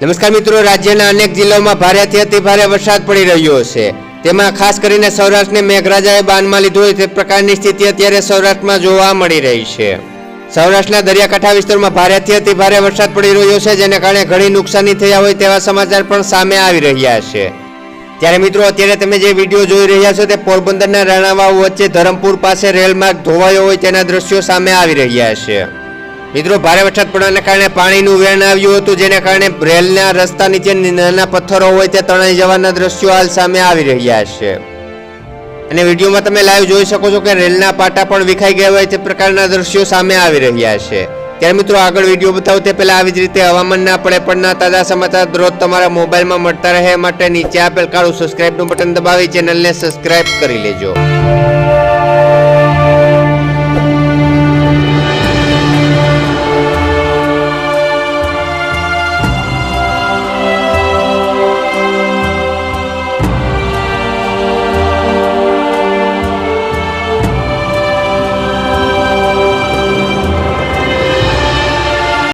નમસ્કાર મિત્રો, રાજ્યના અનેક જિલ્લાઓમાં ભારેથી અતિ ભારે વરસાદ પડી રહ્યો છે. તેમાં ખાસ કરીને સૌરાષ્ટ્રને મેઘરાજાએ બાનમાં લીધું હોય તે પ્રકારની સ્થિતિ અત્યારે સૌરાષ્ટ્રમાં જોવા મળી રહી છે. સૌરાષ્ટ્રના દરિયાકાંઠા વિસ્તારમાં ભારેથી અતિ ભારે વરસાદ પડી રહ્યો છે, જેને કારણે ઘણી નુકસાની થયા હોય તેવા સમાચાર પણ સામે આવી રહ્યા છે. ત્યારે મિત્રો, અત્યારે તમે જે વીડિયો જોઈ રહ્યા છો તે પોરબંદરના રાણાવાવ વચ્ચે ધરમપુર પાસે રેલમાર્ગ ધોવાયો હોય તેના દ્રશ્યો સામે આવી રહ્યા છે. મિત્રો, ભારે વરસાદ પડવાને કારણે પાણીનું વેણ આવ્યું હતું, જેને કારણે રેલના રસ્તા નીચે નાના પથ્થરો હોય તે તણાઈ જવાના દ્રશ્યો હાલ સામે આવી રહ્યા છે. અને વિડીયોમાં તમે લાઈવ જોઈ શકો છો કે રેલના પાટા પણ વિખાઈ ગયા હોય તે પ્રકારના દ્રશ્યો સામે આવી રહ્યા છે. ત્યારે મિત્રો, આગળ વીડિયો બતાવો તે પહેલાં આવી જ રીતે હવામાનના પડે પડના તાજા સમાચાર દરરોજ તમારા મોબાઈલમાં મળતા રહે. માટે નીચે આપેલ કાળું સબસ્ક્રાઇબનું બટન દબાવી ચેનલને સબસ્ક્રાઇબ કરી લેજો.